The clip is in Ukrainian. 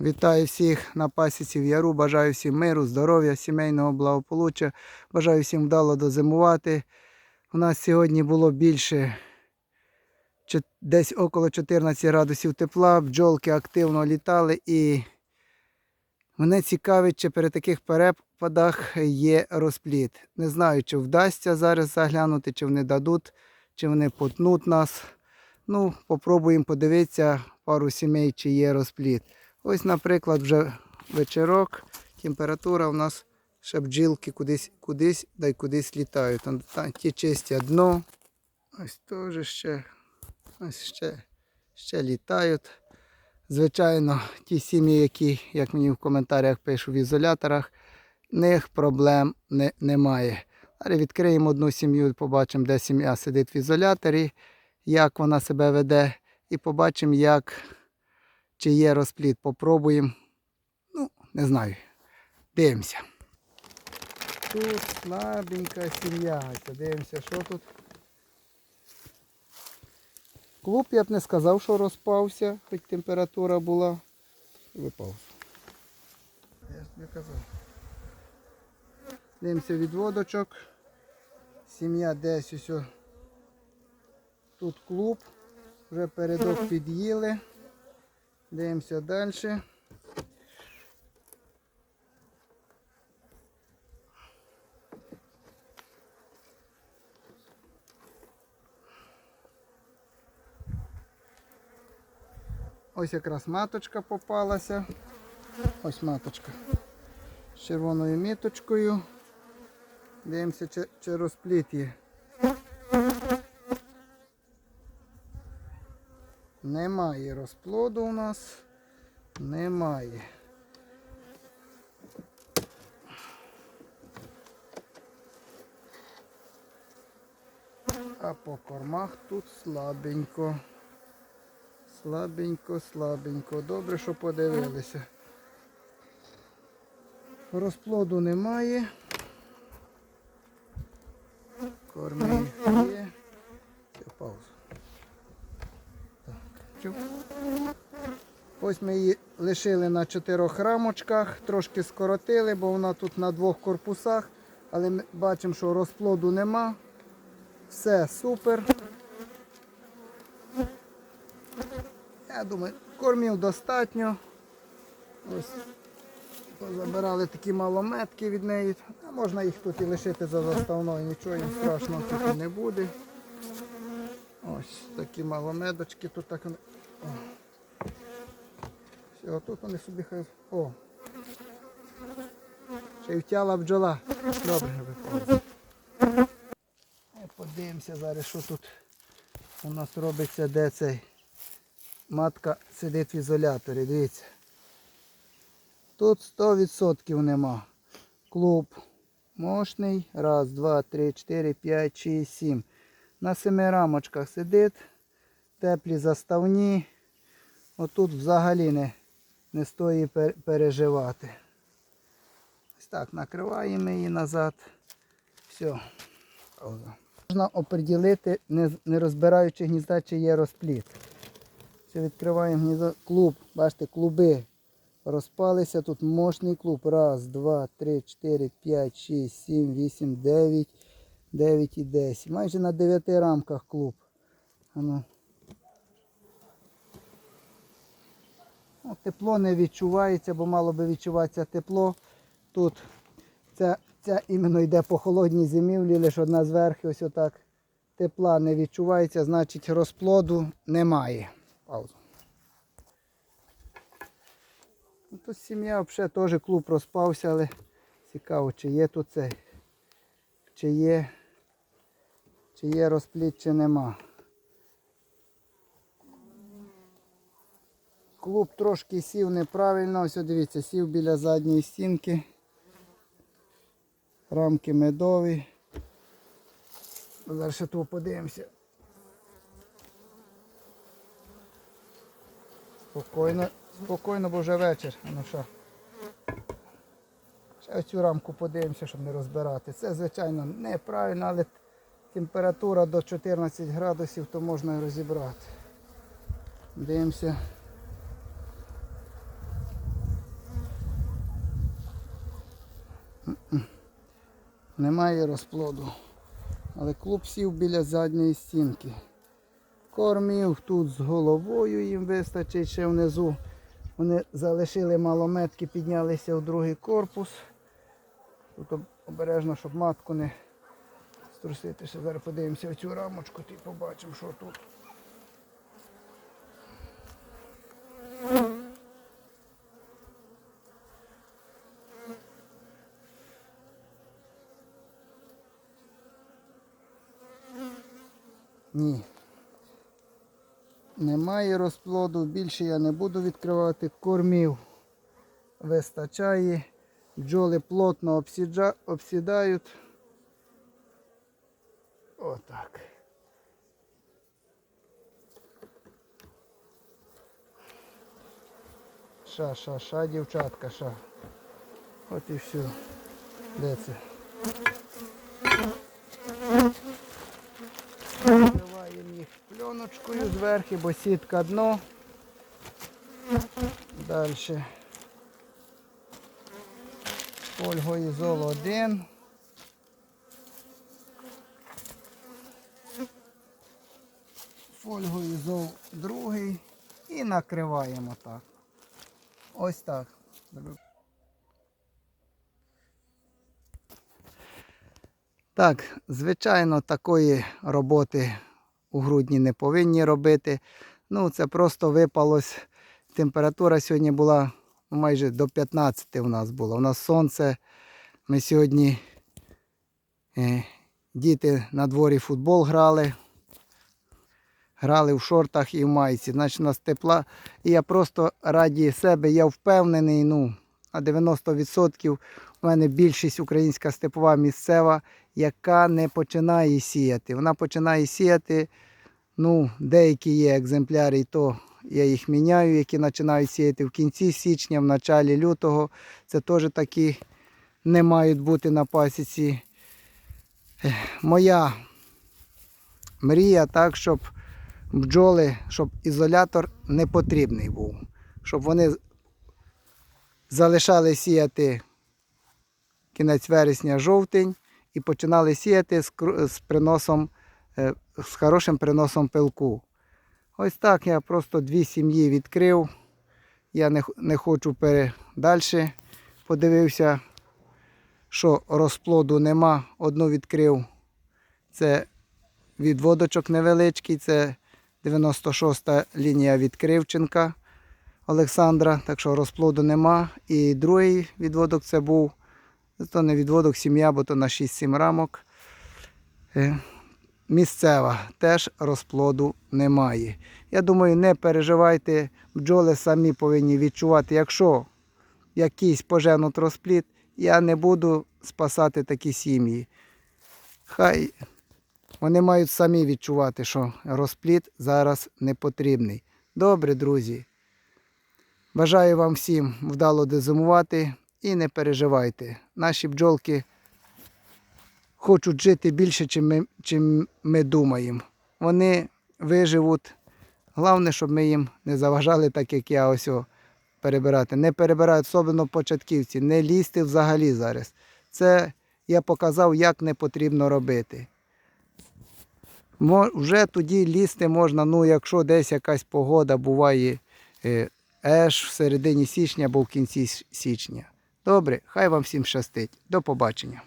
Вітаю всіх на пасіці в Яру. Бажаю всім миру, здоров'я, сімейного благополуччя. Бажаю всім вдало дозимувати. У нас сьогодні було більше десь около 14 градусів тепла. Бджолки активно літали і мене цікавить, чи при таких перепадах є розпліт. Не знаю, чи вдасться зараз заглянути, чи вони дадуть, чи вони потнуть нас. Ну, попробуємо подивитися пару сімей, чи є розпліт. Ось, наприклад, вже вечірок, температура у нас ще бджілки кудись, кудись, да й кудись літають. Там, там ті чистять дно. Ось теж ще, ось ще, ще літають. Звичайно, ті сім'ї, які, як мені в коментарях пишуть, в ізоляторах, них проблем не, немає. Але відкриємо одну сім'ю, побачимо, де сім'я сидить в ізоляторі, як вона себе веде, і побачимо, як чи є розпліт. Попробуємо. Ну, не знаю. Дивимося. Тут слабенька сім'я. Дивимося, що тут. Клуб я б не сказав, що розпався, хоч температура була. Випав. Я ж не казав. Дивимося відводочок. Сім'я десь ось. Тут клуб. Вже передок під'їли. Дивимося далі. Ось якраз маточка попалася. Ось маточка. З червоною міточкою. Дивимося, чи, чи розпліт. Немає розплоду у нас. Немає. А по кормах тут слабенько. Слабенько, слабенько. Добре, що подивилися. Розплоду немає. Корми є. Паузу. Чув? Ось ми її лишили на чотирьох рамочках, трошки скоротили, бо вона тут на двох корпусах, але ми бачимо, що розплоду нема. Все супер. Я думаю, кормів достатньо. Ось позабирали такі малометки від неї. А можна їх тут і лишити за заставною, нічого їм страшного тут не буде. Ось такі маломедочки тут так. вони- О. Все, тут вони собі хай. О. Ще й втяла бджола. Добре виходить. Подивимося зараз, що тут у нас робиться, де цей матка сидить в ізоляторі. Дивіться. Тут 100% нема. Клуб мощний. Раз, два, три, чотири, п'ять, шість, сім. На семи рамочках сидить. Теплі заставні. Отут взагалі не, не стоїть переживати. Ось так накриваємо її назад. Все. Можна оприділити, не, не розбираючи гнізда, чи є розпліт. Все, відкриваємо гніздо. Клуб. Бачите, клуби розпалися. Тут мощний клуб. Раз, два, три, чотири, п'ять, шість, сім, вісім, дев'ять, дев'ять і десять. Майже на дев'яти рамках клуб. Ану. Ну, тепло не відчувається, бо мало би відчуватися тепло. Тут ця, ця іменно йде по холодній зимівлі, лише одна зверху, ось отак. Тепла не відчувається, значить розплоду немає. Паузу. Ну, Тут сім'я взагалі теж клуб розпався, але цікаво, чи є тут цей, чи є, чи є розпліт, чи нема. Клуб трошки сів неправильно, ось дивіться, сів біля задньої стінки. Рамки медові. Зараз тут подивимося. Спокійно, спокійно, бо вже вечір. Ну що? Ще цю рамку подивимося, щоб не розбирати. Це, звичайно, неправильно, але температура до 14 градусів, то можна і розібрати. Дивимося. Немає розплоду. Але клуб сів біля задньої стінки. Кормів тут з головою їм вистачить ще внизу. Вони залишили малометки, піднялися в другий корпус. Тут обережно, щоб матку не струсити. Ще зараз подивимося в цю рамочку і побачимо, що тут. Ні. Немає розплоду, більше я не буду відкривати кормів. Вистачає. Бджоли плотно обсідають. Отак. Ша, ша, ша, дівчатка, ша. От і все. Де це? Закриваємо їх пленочкою зверху, бо сітка дно. Далі. Фольгоізол 1. Фольгоізол другий. І накриваємо так. Ось так. Так, звичайно, такої роботи у грудні не повинні робити. Ну, це просто випалось. Температура сьогодні була ну, майже до 15 у нас було. У нас сонце. Ми сьогодні е, діти на дворі футбол грали. Грали в шортах і в майці. Значить, у нас тепла. І я просто раді себе, я впевнений, ну, на 90% у мене більшість українська степова місцева, яка не починає сіяти. Вона починає сіяти. Ну, деякі є екземпляри, і то я їх міняю, які починають сіяти в кінці січня, в началі лютого. Це теж такі не мають бути на пасіці. Моя мрія так, щоб бджоли, щоб ізолятор не потрібний був. Щоб вони залишали сіяти кінець вересня, жовтень і починали сіяти з, з приносом, е, з хорошим приносом пилку. Ось так я просто дві сім'ї відкрив. Я не, не хочу пере... далі. Подивився, що розплоду нема. Одну відкрив. Це відводочок невеличкий, це 96-та лінія від Кривченка Олександра, так що розплоду нема. І другий відводок це був, то не відводок сім'я, бо то на 6-7 рамок. Е, Місцева теж розплоду немає. Я думаю, не переживайте, бджоли самі повинні відчувати, якщо якийсь поженуть розплід, я не буду спасати такі сім'ї. Хай вони мають самі відчувати, що розплід зараз не потрібний. Добре, друзі. Бажаю вам всім вдало дезимувати і не переживайте. Наші бджолки хочуть жити більше, чим ми, чим ми думаємо. Вони виживуть. Головне, щоб ми їм не заважали, так як я ось перебирати. Не перебирають, особливо початківці, не лізти взагалі зараз. Це я показав, як не потрібно робити. Вже тоді лізти можна, ну якщо десь якась погода буває е, аж в середині січня або в кінці січня. Добре, хай вам всім щастить. До побачення.